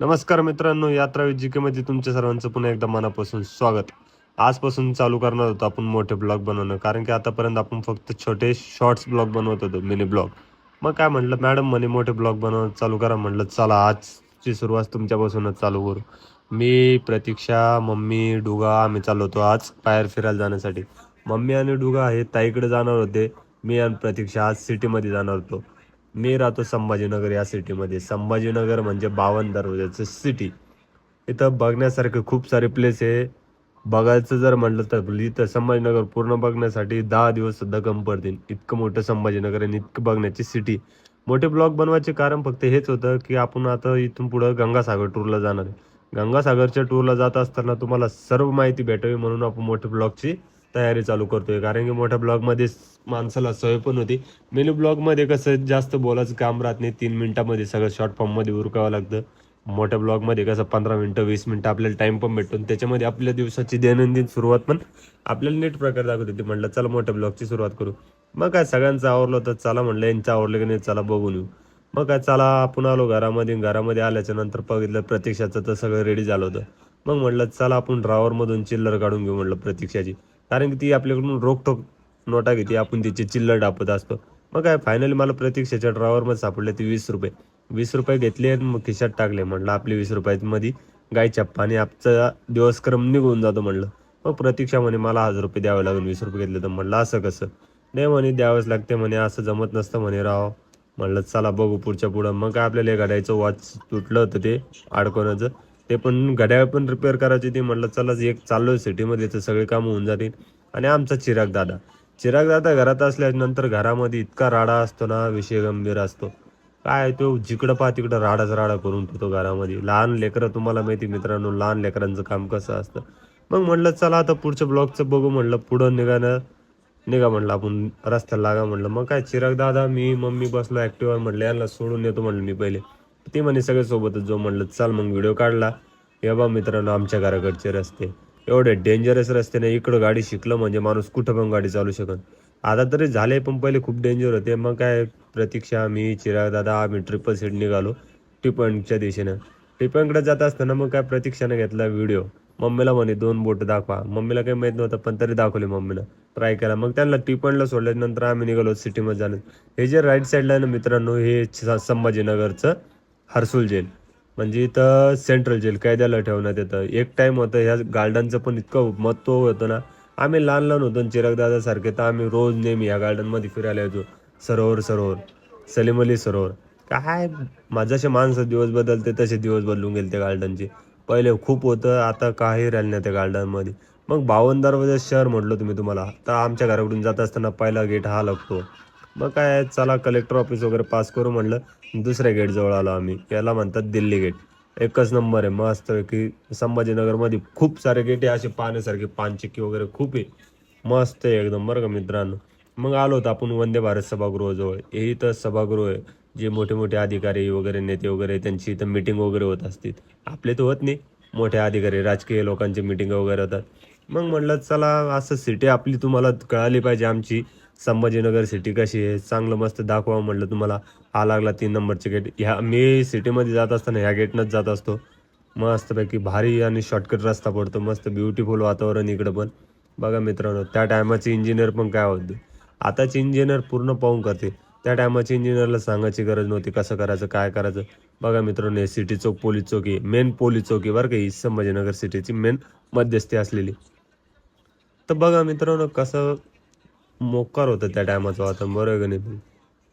नमस्कार मित्रांनो यात्रा विजिकेमध्ये तुमच्या सर्वांचं पुन्हा एकदा मनापासून स्वागत. आजपासून चालू करणार होतो आपण मोठे ब्लॉग बनवणं कारण की आतापर्यंत आपण फक्त छोटे शॉर्ट्स ब्लॉग बनवत होतो मिनी ब्लॉग. मग काय म्हटलं मॅडम म्हणे मोठे ब्लॉग बनव चालू करा. म्हटलं चला आजची सुरुवात तुमच्यापासूनच चालू करू. मी प्रतीक्षा मम्मी डुगा आम्ही चाललो होतो आज बाहेर फिरायला जाण्यासाठी. मम्मी आणि डुगा हे ताईकडे जाणार होते मी आणि प्रतीक्षा आज सिटीमध्ये जाणार होतो. मी राहतो संभाजीनगर या सिटीमध्ये. संभाजीनगर म्हणजे बावन दरवाजाचं सिटी इथं बघण्यासारखे खूप सारे प्लेस आहे. बघायचं जर म्हटलं तर इथं संभाजीनगर पूर्ण बघण्यासाठी दहा दिवस सुद्धा कम पडतील. इतकं मोठं संभाजीनगर आणि इतकं बघण्याची सिटी मोठे ब्लॉक बनवायचे कारण फक्त हेच होतं की आपण आता इथून पुढं गंगासागर टूरला जाणार आहे. गंगासागरच्या टूरला जात असताना तुम्हाला सर्व माहिती भेटावी म्हणून आपण मोठे ब्लॉगची तयारी चालू करतोय. कारण की मोठ्या ब्लॉगमध्ये माणसाला सवय पण होती. मेनू ब्लॉगमध्ये कसं जास्त बोलायचं काम राहत नाही. तीन मिनटामध्ये सगळं शॉर्ट फॉर्ममध्ये उरकावं लागतं. मोठ्या ब्लॉगमध्ये कसं पंधरा मिनटं वीस मिनटं आपल्याला टाईम पण भेटतो. आणि त्याच्यामध्ये आपल्या दिवसाची दैनंदिन सुरुवात पण आपल्याला नीट प्रकारे दाखवत. होती म्हटलं चला मोठ्या ब्लॉगची सुरुवात करू. मग काय सगळ्यांचं आवरलं तर चला म्हणलं यांचं आवरलं की नाही चला बघून येऊ. मग काय चला आपण आलो घरामध्ये. घरामध्ये आल्याच्यानंतर बघितलं प्रतीक्षाचं तर सगळं रेडी झालं होतं. मग म्हटलं चला आपण ड्रावरमधून चिल्लर काढून घेऊ म्हटलं प्रतीक्षाची. कारण की ती आपल्याकडून रोखटोक नोटा घेते. आपण तिची चिल्लर डापत असतो. मग काय फायनली मला प्रतीक्षाच्या ड्रॉवरमध्ये सापडले ते वीस रुपये. वीस रुपये घेतले आणि मग खिशात टाकले. म्हटलं आपले वीस रुपयामध्ये गाय चप्पा आणि आपचा दिवसक्रम निघून जातो म्हणलं. मग प्रतीक्षा म्हणे मला हजार रुपये द्यावे लागून वीस रुपये घेतले तर म्हणलं असं कसं? नाही म्हणे द्यावंच लागते म्हणे असं जमत नसतं म्हणे राव. म्हणलं चला बघू पुढच्या पुढं. मग काय आपल्याला घड्याचं वॉच तुटलं होतं ते अडकवण्याचं. ते पण घड्याळ पण रिपेअर करायची ती म्हटलं चला एक चाललोय सिटीमध्ये तर सगळे कामं होऊन जातील. आणि आमचा चिराग दादा. चिराग दादा घरात असल्यानंतर घरामध्ये इतका राडा असतो ना विषय गंभीर असतो. काय तो जिकडं पहा तिकडं राडाच राडा करून ठेवतो घरामध्ये. लहान लेकरं तुम्हाला माहिती मित्रांनो लहान लेकरांचं काम कसं असतं. मग म्हणलं चला आता पुढच्या ब्लॉगचं बघू. म्हणलं पुढं निघाणं निघा म्हणलं आपण रस्त्याला लागा. म्हणलं मग काय चिराग दादा मी मम्मी बसलो ॲक्टिव्ह म्हणलं यांना सोडून येतो म्हणलं मी पहिले. ते म्हणे सगळे सोबतच जो म्हणलं चाल मग व्हिडिओ काढला. हे बा मित्रांनो आमच्या घराकडचे रस्ते. एवढे डेंजरस रस्ते नाही इकडं गाडी शिकलं म्हणजे माणूस कुठं पण गाडी चालू शकत आता तरी झाले पण पहिले खूप डेंजर होते मग काय प्रतीक्षा मी चिराग दादा आम्ही ट्रिपल सीट निघालो टिपणच्या दिशेनं. टिपणकडे जात असताना मग काय प्रतीक्षानं घेतला व्हिडिओ मम्मीला म्हणे दोन बोट दाखवा. मम्मीला काही माहीत नव्हतं पण तरी दाखवले मम्मीला ट्राय केला. मग त्यांना टिपणला सोडल्यानंतर आम्ही निघालो सिटीमध्ये जाणं हे जे राईट साईडला आहे ना मित्रांनो हे संभाजीनगरचं हर्सुल जेल. म्हणजे इथं सेंट्रल जेल कायद्याला ठेवण्यात येतं. एक टाईम होतं ह्या गार्डनचं पण इतकं महत्त्व होतं ना. आम्ही लहान लहान होतो चिराग तर आम्ही रोज नेहमी या गार्डनमध्ये फिरायला येतो सरोवर सरोवर सलीम अली सरोवर. काय माझ्याशे माणसं दिवस बदलते तसे दिवस बदलून गेले त्या गार्डनचे. पहिले खूप होतं आता काही राहिलं नाही त्या गार्डनमध्ये. मग बावन दरवाजा शहर म्हटलं तुम्ही तुम्हाला तर आमच्या घराकडून जात असताना पहिला गेट हा लागतो. मग काय चला कलेक्टर ऑफिस वगैरे पास करू म्हटलं. दुसऱ्या गेट जवळ आलो आम्ही. याला म्हणतात दिल्ली गेट एकच नंबर आहे. मस्त की संभाजीनगरमध्ये खूप सारे गेट आहे. असे पाहण्यासारखे पानचिक्की वगैरे खूप आहे. मस्त आहे एकदम बरं का मित्रांनो. मग आलो होतो आपण वंदे भारत सभागृहाजवळ हे इथं सभागृह आहे. जे मोठे मोठे अधिकारी वगैरे नेते वगैरे त्यांची इथं मिटिंग वगैरे होत असतील. आपले तर होत नाही. मोठे अधिकारी राजकीय लोकांची मिटिंग वगैरे होतात. मग म्हटलं चला असं सिटी आपली तुम्हाला कळाली पाहिजे आमची. संभाजीनगर सिटी कशी आहे? चांगलं मस्त दाखवा म्हटलं तुम्हाला. हा लागला तीन नंबरचे गेट ह्या मी सिटीमध्ये जात असताना ह्या गेटनंच जात असतो. मस्तपैकी भारी आणि शॉर्टकट रस्ता पडतो. मस्त ब्युटिफुल वातावरण इकडं पण. बघा मित्रांनो त्या टायमाचे इंजिनियर पण काय होते? आताचे इंजिनियर पूर्ण पाहून करते. त्या टायमाचे इंजिनियरला सांगायची गरज नव्हती कसं करायचं काय करायचं. बघा मित्रांनो हे सिटी चौक पोलीस चौकी मेन पोलीस चौकी बरं का ही संभाजीनगर सिटीची मेन मध्यस्थी असलेली. तर बघा मित्रांनो कसं मोकार होतं त्या टायमाचं वातावरण. बरोबर आहे का नाही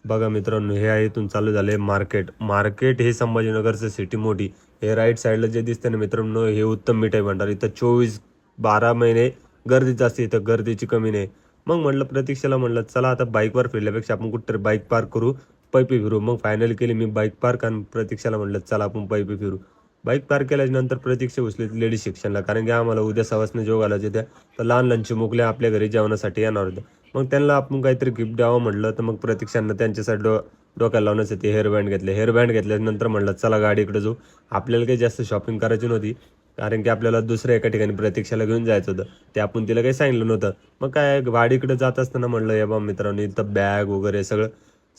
बघा मित्रांनो हे आहे इथून चालू झाले मार्केट मार्केट हे संभाजीनगरचं सिटी मोठी. हे राईट साईडला जे दिसतं ना मित्रांनो हे उत्तम मिठाई भंडार. इथं चोवीस बारा महिने गर्दीच असते इथं गर्दीची कमी नाही. मग म्हटलं प्रतीक्षेला म्हटलं चला आता बाईकवर फिरल्यापेक्षा आपण कुठेतरी बाईक पार्क करू पैपी फिरू. मग फायनल केली मी बाईक पार्क आणि प्रतीक्षेला म्हटलं चला आपण पैपी फिरू. बाईक पार्क केल्याच्यानंतर प्रतीक्षा उचली लेडीज शिक्षणला कारण की आम्हाला उद्या सवासने जोग घालायचे त्या तर लहान लहानची मुकल्या आपल्या घरी जेवणासाठी येणार होत्या. मग त्यांना आपण काहीतरी गिफ्ट द्यावं म्हटलं तर मग प्रतीक्षांना त्यांच्यासाठी डो डोक्याला लावण्यासाठी हेअर बँड घेतले. हेअर बँड घेतल्यानंतर म्हटलं चला गाडीकडे जाऊ. आपल्याला काही जास्त शॉपिंग करायची नव्हती कारण की आपल्याला दुसऱ्या एका ठिकाणी प्रतीक्षाला घेऊन जायचं होतं. ते आपण तिला काही सांगितलं नव्हतं. मग काय गाडीकडे जात असताना म्हणलं या बा मित्रांनो इथं बॅग वगैरे सगळं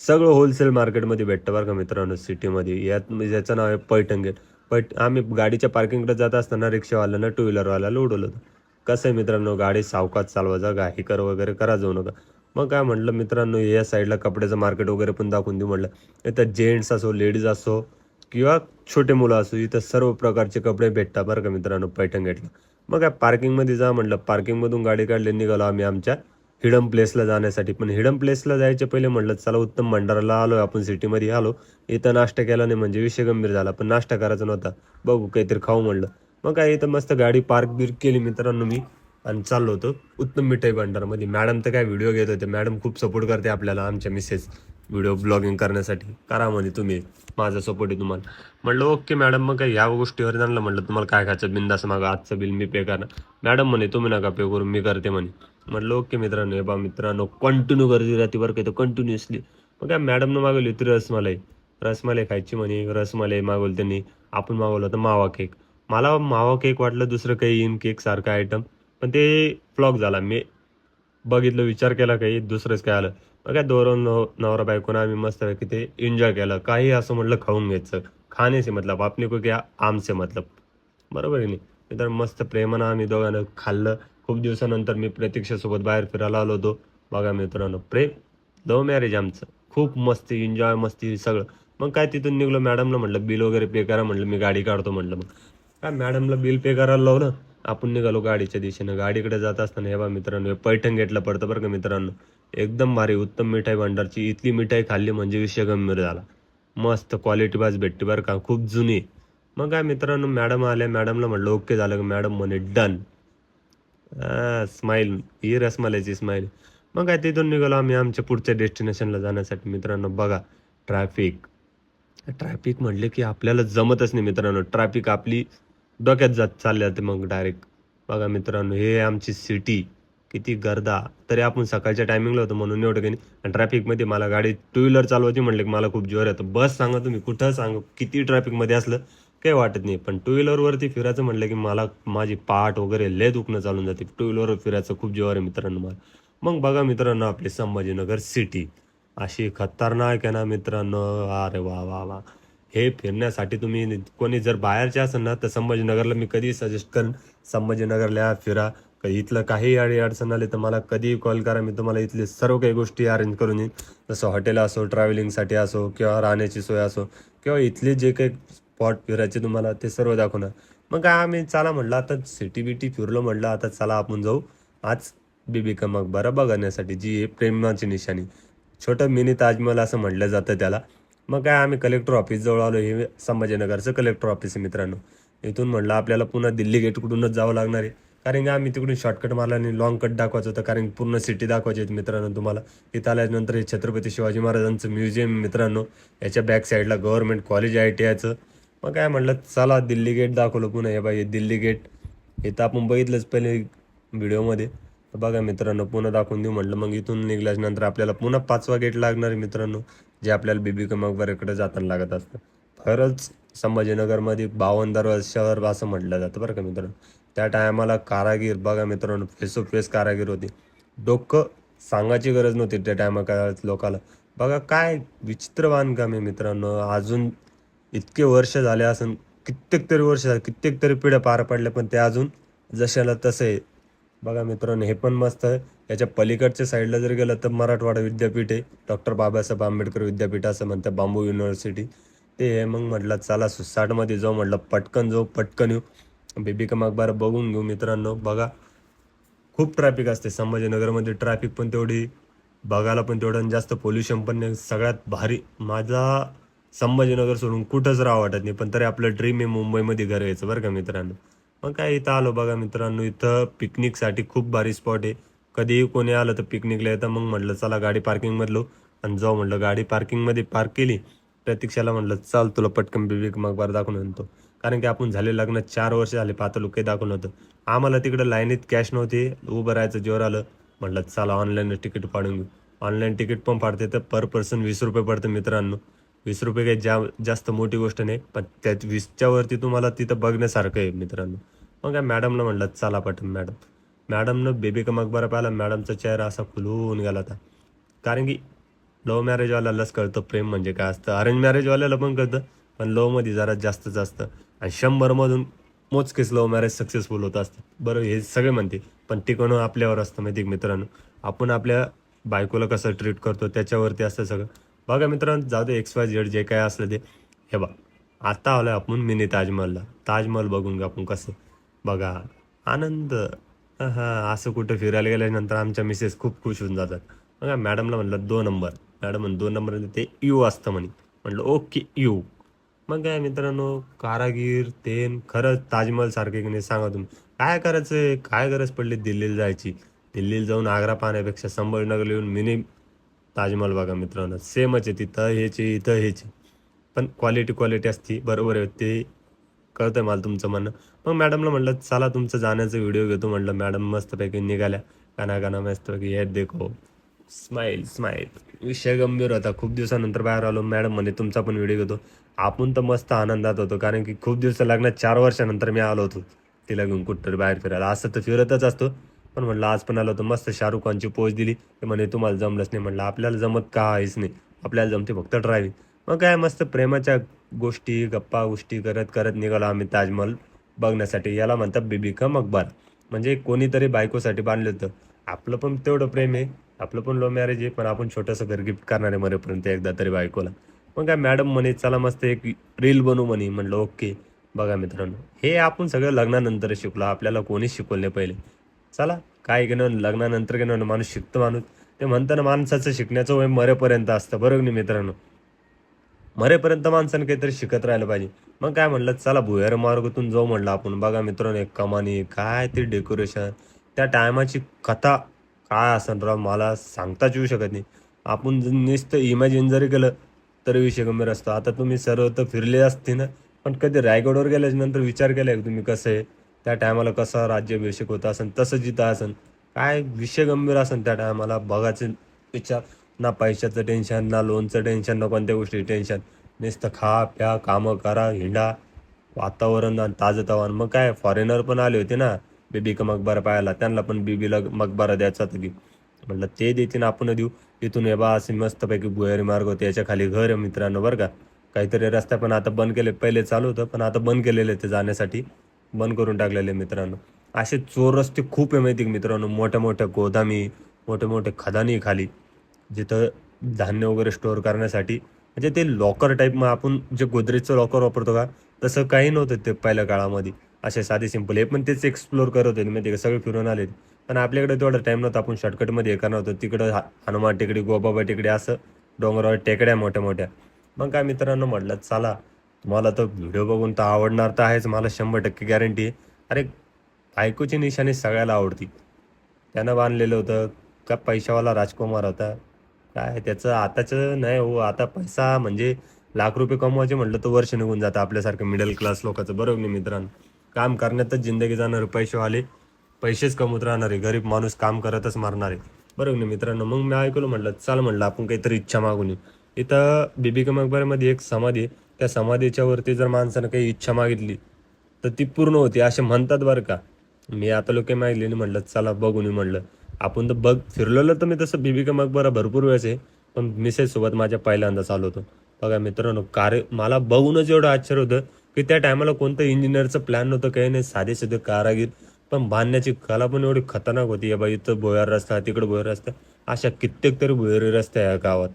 सगळं होलसेल मार्केटमध्ये भेटतं बरं का मित्रांनो सिटीमध्ये यात म्हणजे ज्याचं नाव आहे पैठण पैठ आम्ही गाडीच्या पार्किंगकडे जात असताना रिक्षावाल्यानं टू व्हीलरवाल्याला उडवलं होतं. कसं आहे मित्रांनो गाडी सावकाश चालवायचा घाई कर वगैरे करा जाऊ नका. मग काय म्हटलं मित्रांनो या साईडला कपड्याचं मार्केट वगैरे पण दाखवून देऊ म्हटलं इथं जेंट्स असो लेडीज असो किंवा छोटे मुलं असो इथं सर्व प्रकारचे कपडे भेटतात बरं का मित्रांनो पैठण घेतलं मग काय पार्किंगमध्ये जा म्हटलं पार्किंगमधून गाडी काढली निघालो आम्ही आमच्या हिडम प्लेसला जाण्यासाठी. पण हिडम प्लेसला जायच्या पहिले म्हटलं चला उत्तम भंडाराला आलो आपण सिटीमध्ये आलो. इथं नाश्ता केला नाही म्हणजे विषय गंभीर झाला पण नाश्ता करायचा नव्हता. बघू काहीतरी खाऊ म्हणलं. मग काय इथं मस्त गाडी पार्क बिर्क केली मित्रांनो मी आणि चाललो होतो. उत्तम मिठाई भंडारमध्ये. मॅडम तर काय व्हिडिओ घेत होते. मॅडम खूप सपोर्ट करते आपल्याला आमच्या मिसेस व्हिडिओ ब्लॉगिंग करण्यासाठी. करा म्हणे तुम्ही. माझा सपोर्ट आहे तुम्हाला. म्हणलं ओके मॅडम मग काय या गोष्टीवर जाणलं म्हटलं तुम्हाला काय खायचं? बिंदास मागं आजचं बिल मी पे करणार. मॅडम म्हणे तुम्ही नका पे करून मी करते म्हणे. म्हटलं ओके मित्रांनो हे बा मित्रांनो कंटिन्यू गर्दी राहते बरं तर कंटिन्युअसली मग काय मॅडमनं मागवली होती रसमलाई. रसमलाई खायची म्हणे रसमलाई मागवली त्यांनी. आपण मागवलं होतं मावा केक मला मावा केक वाटलं दुसरं काही इन केक सारखा आयटम पण ते फ्लॉक झाला. मी बघितलं विचार केला काही दुसरंच काय आलं. मग काय दोन नव नवरा बायकोनं आम्ही मस्तपैकी ते एन्जॉय केलं. काही असं म्हटलं खाऊन घ्यायचं. खाण्याचे मतलब आपने को क्या आमचे मतलब. बरोबर आहे नाही? तर मस्त प्रेमानं आम्ही दोघांना खाल्लं. खूप दिवसानंतर मी प्रतीक्षासोबत बाहेर फिरायला आलो होतो. बघा मित्रांनो प्रेम लव्ह मॅरेज आमचं. खूप मस्ती एन्जॉय मस्ती सगळं. मग काय तिथून निघलो मॅडमला म्हटलं बिल वगैरे पे करा म्हटलं मी गाडी काढतो म्हटलं मग. काय मॅडमला बिल पे करायला लावलं आपण निघालो गाडीच्या दिशेनं. गाडीकडे जात असताना हे बा मित्रांनो हे पैठण गेटला पडतं बरं का मित्रांनो. एकदम भारी उत्तम मिठाई भांडारची. इथली मिठाई खाल्ली म्हणजे विषय गंभीर झाला. मस्त क्वालिटी बाज भेटते बरं का. खूप जुनी. मग काय मित्रांनो मॅडम आल्या मॅडमला म्हटलं ओके झालं का? मॅडम म्हणे डन स्माईल ही रसमलाईची स्माईल मग काय तिथून निघालो आम्ही आमच्या पुढच्या डेस्टिनेशनला जाण्यासाठी. मित्रांनो बघा ट्रॅफिक ट्रॅफिक म्हटले की आपल्याला जमतच नाही मित्रांनो. ट्रॅफिक आपली डोक्यात जात चालले जाते मग डायरेक्ट बघा मित्रांनो हे आमची सिटी किती गर्दा. तरी आपण सकाळच्या टायमिंगला होतो म्हणून एवढं काही नाही. आणि ट्रॅफिकमध्ये मला गाडी टू व्हीलर चालवायची म्हटलं की मला खूप जोर येतं. बस सांगा तुम्ही कुठं सांगा? किती ट्रॅफिकमध्ये असलं काही वाटत नाही. पण टू व्हीलरवरती फिरायचं म्हटलं की मला माझी पाठ वगैरे लय दुखणं चालून जाते. टू व्हीलरवर फिरायचं खूप जोर आहे मित्रांनो मला. मग बघा मित्रांनो आपली संभाजीनगर सिटी अशी खतरनाक आहे ना मित्रांनो. अरे वा वा वा. हे फिरण्यासाठी तुम्ही कोणी जर बाहेरचे असेल ना तर संभाजीनगरला मी कधी सजेस्ट करेन. संभाजीनगरला या फिरा इथलं काही अडी अडचण आली तर मला कधीही कॉल करा. मी तुम्हाला इथले सर्व काही गोष्टी अरेंज करून येईन जसं हॉटेल असो ट्रॅव्हलिंगसाठी असो किंवा राहण्याची सोय असो किंवा इथले जे काही स्पॉट फिरायचे तुम्हाला ते सर्व दाखवणार मग काय आम्ही चला म्हटलं आता सिटी बिटी फिरलो म्हटलं आता चला आपण जाऊ. आज बीबी का मकबरा बघण्यासाठी जी आहे प्रेमाची निशाणी. छोटं मिनी ताजमहल असं म्हटलं जातं त्याला. मग काय आम्ही कलेक्टर ऑफिस जवळ आलो हे संभाजीनगरचं कलेक्टर ऑफिस आहे मित्रांनो. इथून म्हटलं आपल्याला पुन्हा दिल्ली गेटकडूनच जावं लागणार आहे. कारण की आम्ही तिकडून शॉर्टकट मारला आणि लॉंग कट दाखवायचं होतं. कारण की पूर्ण सिटी दाखवायची आहे मित्रांनो तुम्हाला. इथं आल्यानंतर हे छत्रपती शिवाजी महाराजांचं म्युझियम मित्रांनो. याच्या बॅक साईडला गव्हर्नमेंट कॉलेज आय टी आयचं मग काय म्हटलं चला दिल्ली गेट दाखवलं पुन्हा. हे बाई दिल्ली गेट इथं आपण बघितलंच पहिले व्हिडिओमध्ये बघा मित्रांनो पुन्हा दाखवून देऊ म्हटलं मग इथून निघल्याच्या आपल्याला पुन्हा पाचवा गेट लागणार आहे मित्रांनो. जे आपल्याला बीबी का मकबऱ्याकडे जाताना लागत असतं. खरंच संभाजीनगरमध्ये बावन दरवाज शहर असं म्हटलं जातं बरं का मित्रांनो. त्या टायमाला कारागीर बघा मित्रांनो फेस टू फेस कारागीर होती. डोकं सांगायची गरज नव्हती त्या टायमा लोकाला. बघा काय विचित्र बांधकाम आहे मित्रांनो. अजून इतके वर्ष झाले असून कित्येक तरी वर्ष झाले कित्येक तरी पिढ्या पार पडल्या पण ते अजून जशाला तसं आहे. बघा मित्रांनो हे पण मस्त आहे. याच्या पलीकडच्या साईडला जर गेलं तर मराठवाडा विद्यापीठ आहे. डॉक्टर बाबासाहेब आंबेडकर विद्यापीठ असं म्हणतात. बांबू युनिव्हर्सिटी ते आहे मग म्हटलं चला सुसाटमध्ये जाऊ म्हटलं. पटकन जाऊ पटकन येऊ. बेबी का मकबारा बघून घेऊ मित्रांनो. बघा. खूप ट्रॅफिक असते. संभाजीनगरमध्ये ट्रॅफिक पण तेवढी बघायला पण तेवढं आणि जास्त पोल्युशन पण नाही. सगळ्यात भारी. माझा संभाजीनगर सोडून कुठंच राहा वाटत नाही. पण तरी आपलं ड्रीम आहे मुंबईमध्ये घर यायचं बरं का मित्रांनो. मग काय इथं आलो बघा मित्रांनो. इथं पिकनिकसाठी खूप भारी स्पॉट आहे. कधीही कोणी आलं तर पिकनिकला येतं. मग म्हटलं चला गाडी पार्किंगमधलो आणि जाऊ म्हटलं गाडी पार्किंगमध्ये पार्क केली. प्रतीक्षाला म्हटलं चाल तुला पटकन बिबिक मकबार दाखवून आणतो. कारण की आपण झाले लग्न चार वर्ष झाले पातळू काही दाखवून होतं आम्हाला तिकडं लाईनीत कॅश नव्हती. उभं राहायचं जोर आलं. म्हटलं चला ऑनलाईन तिकीट पाडून घेऊ. ऑनलाईन तिकीट पण पाडते तर पर पर्सन वीस रुपये पडतं मित्रांनो. वीस रुपये काही जा जास्त मोठी गोष्ट नाही पण त्यात वीसच्या वरती तुम्हाला तिथं बघण्यासारखं आहे मित्रांनो. मग काय मॅडमला म्हटलं चला पटन मॅडम मॅडमनं बेबी का मकबरा पाहिला मॅडमचा चेहरा असा फुलून गेला होता. कारण की लव्ह मॅरेजवाल्यालाच कळतं प्रेम म्हणजे काय असतं. अरेंज मॅरेजवाल्याला पण कळतं पण लवमध्ये जरा जास्त जास्त आणि शंभरमधून मोजकेच लव्ह मॅरेज सक्सेसफुल होत असतं. बरं हे सगळे म्हणते पण टिकवणं आपल्यावर असतं माहिती मित्रांनो? आपण आपल्या बायकोला कसं ट्रीट करतो त्याच्यावरती असतं सगळं. बघा मित्रांनो जाऊ दे एक्स वाय झेड जे काय असलं ते. हे बा आता आलोय आपण मिनी ताजमहलला. ताजमहल बघून घ्या आपण कसं बघा आनंद. हा असं कुठं फिरायला गेल्यानंतर आमच्या मिसेस खूप खुश होऊन जातात. मग मॅडमला म्हणलं दोन नंबर मॅडम म्हण दोन नंबर ते यू असतं म्हणे. म्हटलं ओके यू. मग काय मित्रांनो कारागीर तेन खरंच ताजमहल सारखे की नाही सांगा तुम्ही. काय करायचं? काय गरज पडली दिल्लीला जायची? दिल्लीला जाऊन आग्रा पाहण्यापेक्षा संभाजीनगरला येऊन मिनी ताजमहल बघा मित्रांनो. सेमच आहे तिथं हेच इथं हेच पण क्वालिटी क्वालिटी असती बरोबर आहे. ते कळतंय मला तुमचं म्हणणं. मग मॅडमला म्हटलं चला तुमचं जाण्याचा व्हिडिओ घेतो. म्हटलं मॅडम मस्तपैकी निघाल्या. गाणा काना मस्तपैकी येत देखो. स्माईल स्माईल विषय गंभीर होता. खूप दिवसानंतर बाहेर आलो. मॅडम म्हणे तुमचा पण व्हिडिओ घेतो. आपण तर मस्त आनंदात होतो कारण की खूप दिवस लग्नात चार वर्षानंतर मी आलो होतो. तिला घेऊन कुठं बाहेर फिरायला. असं तर फिरतच असतो. पण म्हटलं आज पण आलो होतो. मस्त शाहरुख खानची पोच दिली. ते म्हणे तुम्हाला जमलंच नाही. म्हटलं आपल्याला जमत काहीच नाही. आपल्याला जमते फक्त ड्रायव्हिंग मग काय मस्त प्रेमाच्या गोष्टी गप्पा गोष्टी करत करत निघालो आम्ही ताजमहल. बघण्यासाठी. याला म्हणतात बीबी का मकबरा. म्हणजे कोणीतरी बायकोसाठी बांधलं होतं. आपलं पण तेवढं प्रेम आहे. आपलं पण लो मॅरेज आहे. पण आपण छोटंसं घर गिफ्ट करणार आहे मरेपर्यंत एकदा तरी बायकोला. मग काय मॅडम म्हणे चला मस्त एक रील बनवू म्हणे. म्हणलं ओके. बघा मित्रांनो हे आपण सगळं लग्नानंतर शिकलो. आपल्याला कोणीच शिकवलं नाही पहिले. चला काय घेणं लग्नानंतर घेणं माणूस शिकतो माणूस. ते म्हणताना माणसाचं शिकण्याचं वय मरेपर्यंत असतं. बरोबर नाही मित्रांनो? मरेपर्यंत माणसानं काहीतरी शिकत राहिलं पाहिजे. मग काय म्हणलं चला भुयार मार्गातून जाऊ म्हणलं आपण. बघा मित्रांनो एक कमानी काय ते डेकोरेशन त्या टायमाची कथा काय असं राव मला सांगताच येऊ शकत नाही. आपण जर नुसतं इमॅजिन जरी केलं तरी विषय गंभीर असतो. आता तुम्ही सर्व तर फिरले असते ना पण कधी रायगडवर गेल्याच्यानंतर विचार केला आहे तुम्ही कसं आहे? त्या टायमाला कसा राज्याभिषेक होता असन तसं जिथं असन काय विषय गंभीर असन त्या टायमाला बघायचं विचार. ना पैशाचं टेन्शन ना लोनचं टेन्शन ना कोणत्या गोष्टी टेन्शन नुसतं खा प्या कामं करा हिंडा. वातावरण आणि ताजं तवान मग काय फॉरेनर पण आले होते ना बीबी का मकबरा पाहायला. त्यांना पण बीबीला मकबरा द्यायचा की. म्हटलं ते देतील आपण देऊ. इथून हे बा असे मस्तपैकी भुयारी मार्ग होते. याच्या खाली घर आहे मित्रांनो बरं का. काहीतरी रस्ता पण आता बंद केले. पहिले चालू होतं पण आता बंद केलेले ते जाण्यासाठी. बंद करून टाकलेले मित्रांनो. असे चोर रस्ते खूप आहे माहिती मित्रांनो? मोठ्या मोठ्या गोदामी मोठे मोठे खदानी खाली. जिथं धान्य वगैरे स्टोअर करण्यासाठी म्हणजे ते लॉकर टाईप मग आपण जे गोदरेजचं लॉकर वापरतो का तसं काही नव्हतं ते पहिल्या काळामध्ये. असे साधे सिंपल हे पण तेच एक्सप्लोर करत होते. म्हणजे ते सगळे फिरून आले पण आपल्याकडे तेवढा टाईम नव्हता. आपण शॉर्टकटमध्ये हे करणार होतो. तिकडं हनुमान टेकडी गोबाबा टेकडी असं डोंगरावर टेकड्या मोठ्या मोठ्या. मग काय मित्रांनो म्हटलं चला तुम्हाला तर व्हिडिओ बघून तर आवडणार तर आहेच. मला शंभर टक्के गॅरंटी आहे. अरे बायकोची निशाणी सगळ्याला आवडती. त्यानं बांधलेलं होतं. का पैशावाला राजकुमार होता? काय त्याचं? आताचं नाही हो आता पैसा म्हणजे लाख रुपये कमवायचे म्हटलं तर वर्ष निघून जातं आपल्यासारखं मिडल क्लास लोकांचं. बरोबर नाही मित्रांनो? काम करण्यातच जिंदगी जाणार पैसेवाले पैसेच कमवत राहणार आहे गरीब माणूस काम करतच मारणार. आहे बरोबर नाही मित्रांनो? मग मी ऐकलो म्हटलं चाल म्हटलं आपण काहीतरी इच्छा मागून येऊ. इथं बीबी मकबऱ्यामध्ये एक समाधी आहे. त्या समाधीच्या वरती जर माणसानं काही इच्छा मागितली तर ती पूर्ण होती. असे म्हणतात बरं का. मी आता लोक मागले नाही म्हटलं चला बघून येऊ म्हटलं. आपण तर बघ फिरलेलं तर मी तसं बीबी का मकबरा भरपूर वेळेस आहे पण मिसेससोबत माझ्या पहिल्यांदा चालू होतो. बघा मित्रांनो कार्य मला बघूनच एवढं आश्चर्य होतं की त्या टायमाला कोणतं इंजिनियरचं प्लॅन नव्हतं काही नाही साधे साधे कारागीर पण बांधण्याची कला पण एवढी खतरनाक होती. या बाई इथं भुयार रस्ता तिकडं भुयार रस्ता अशा कित्येक तरी भुयारी रस्ते या गावात.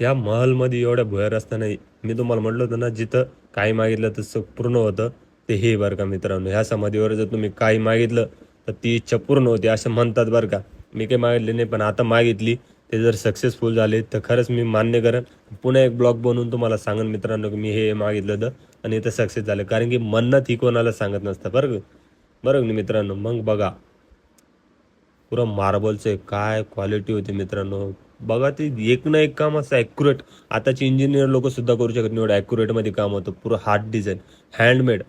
या महलमध्ये एवढ्या भुयार रस्ता नाही. मी तुम्हाला म्हटलं होतं ना जिथं काही मागितलं तसं पूर्ण होतं ते हे बरं का मित्रांनो ह्या समाधीवर जर तुम्ही काही मागितलं तर ती इच्छा पूर्ण होते असं म्हणतात बरं का. मी काही मागितले नाही पण आता मागितली. ते जर सक्सेसफुल झाले तर खरंच मी मान्य करेन. पुन्हा एक ब्लॉग बनवून तुम्हाला सांगेन मित्रांनो की मी हे मागितलं होतं आणि इथं सक्सेस झालं. कारण की मन्नत ही कोणाला सांगत नसतं बरं का? बरं का मित्रांनो? मग बघा. पुरं मार्बलचं काय क्वालिटी होती मित्रांनो? बघा ते एक ना एक काम असं ॲक्युरेट आताचे इंजिनियर लोक सुद्धा करू शकत नाही एवढं ॲक्युरेटमध्ये काम होतं. पुरं हार्ड डिझाईन हँडमेड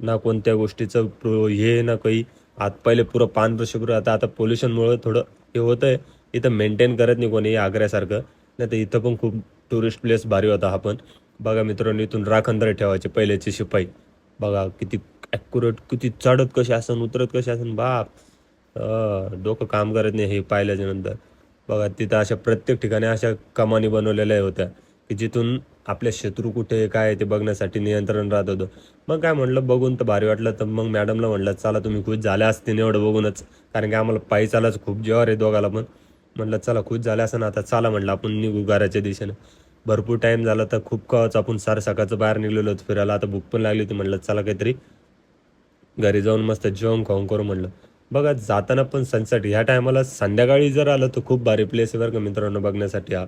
ना कोणत्या गोष्टीचं हे ना काही. आत पहिले पुरं पान शुभ्र आता आता पोल्युशनमुळं थोडं हे होतंय. इथं मेंटेन करत नाही कोणी आग्र्यासारखं. नाही तर इथं पण खूप टुरिस्ट प्लेस भारी होता हा पण. बघा मित्रांनो इथून राखंदर ठेवायचे पहिल्याचे शिपाई. बघा किती ॲक्युरेट किती चढत कसे असन उतरत कसे असन बाप. डोकं काम करत नाही हे पाहिल्याच्या नंतर. बघा तिथं अशा प्रत्येक ठिकाणी अशा कमानी बनवलेल्या होत्या. की जिथून आपले शत्रू कुठे काय आहे ते बघण्यासाठी नियंत्रण राहत होतं. मग काय म्हणलं बघून तर भारी वाटलं तर मग मॅडमला म्हणलं चला तुम्ही खुश झाल्या असतील एवढं बघूनच. कारण की आम्हाला पायी चालाच खूप जेवार आहे दोघाला पण. म्हणलं चला खुश झाल्या असं आता चला म्हणलं आपण निघू घराच्या दिशेनं. भरपूर टाईम झाला तर खूप कवाच आपण सार सकाळचं बाहेर निघलेलो होतो फिरायला. आता भूक पण लागली होती म्हटलं चला काहीतरी घरी जाऊन मस्त जेवण खाऊन करू म्हणलं. बघा जाताना पण सनसेट ह्या टायमाला संध्याकाळी जर आलं तर खूप भारी प्लेस आहे बरं का मित्रांनो बघण्यासाठी हा.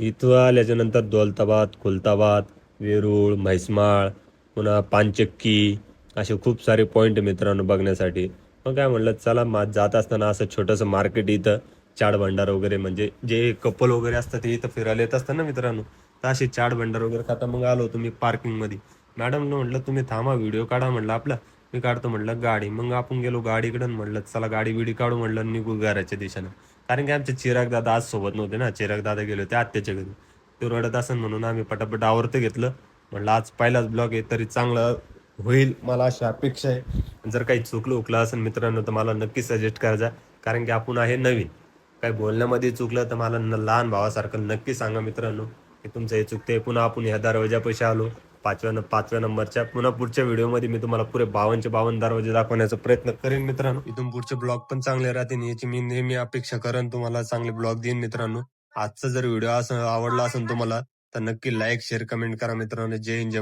इथं आल्याच्यानंतर दौलताबाद खुलताबाद वेरूळ म्हैसमाळ पुन्हा पानचक्की असे खूप सारे पॉईंट मित्रांनो बघण्यासाठी. मग काय म्हणलं चला मा जात असताना असं छोटंसं मार्केट इथं. चाट भंडार वगैरे म्हणजे जे कपल वगैरे असतात ते इथं फिरायला येत असतात ना मित्रांनो. तर असे चाट भंडार वगैरे खाता मग आलो तुम्ही पार्किंगमध्ये मॅडमनं म्हटलं तुम्ही थांबा व्हिडिओ काढा म्हटलं आपला. मी काढतो म्हटलं गाडी. मग आपण गेलो गाडीकडं म्हटलं म्हणलं चला गाडी बिडी काढू म्हणलं निघू घराच्या दिशेनं. कारण की आमचे चिराग दादा आज सोबत नव्हते ना. चिराग दादा गेले होते आत्याच्या घरी. ते रडत असेल म्हणून आम्ही पटापट आवरतं घेतलं. म्हणलं आज पहिलाच ब्लॉग आहे तरी चांगलं होईल मला अशी अपेक्षा आहे. जर काही चुकलं उकलं असेल मित्रांनो तर मला नक्की सजेस्ट करायचा कारण की आपण आहे नवीन. काही बोलण्यामध्ये चुकलं तर मला न- लहान भावासारखं नक्की सांगा मित्रांनो की तुमचं हे चुकते पुन्हा आपण ह्या दरवाजा पैसे आलो. पाचव्या न- पाचव्या नंबरच्या पुन्हा पुढच्या व्हिडिओमध्ये मी तुम्हाला पुरे बावनचे बावन्न दरवाजे दाखवण्याचा प्रयत्न करेन मित्रांनो. इथून पुढचे ब्लॉग पण चांगले राहतील याची मी नेहमी अपेक्षा करेन तुम्हाला चांगले ब्लॉग देईन मित्रांनो. आजचा जर व्हिडिओ असं आवडला असेल तुम्हाला तर नक्की लाईक शेअर कमेंट करा मित्रांनो. जय हिंद जय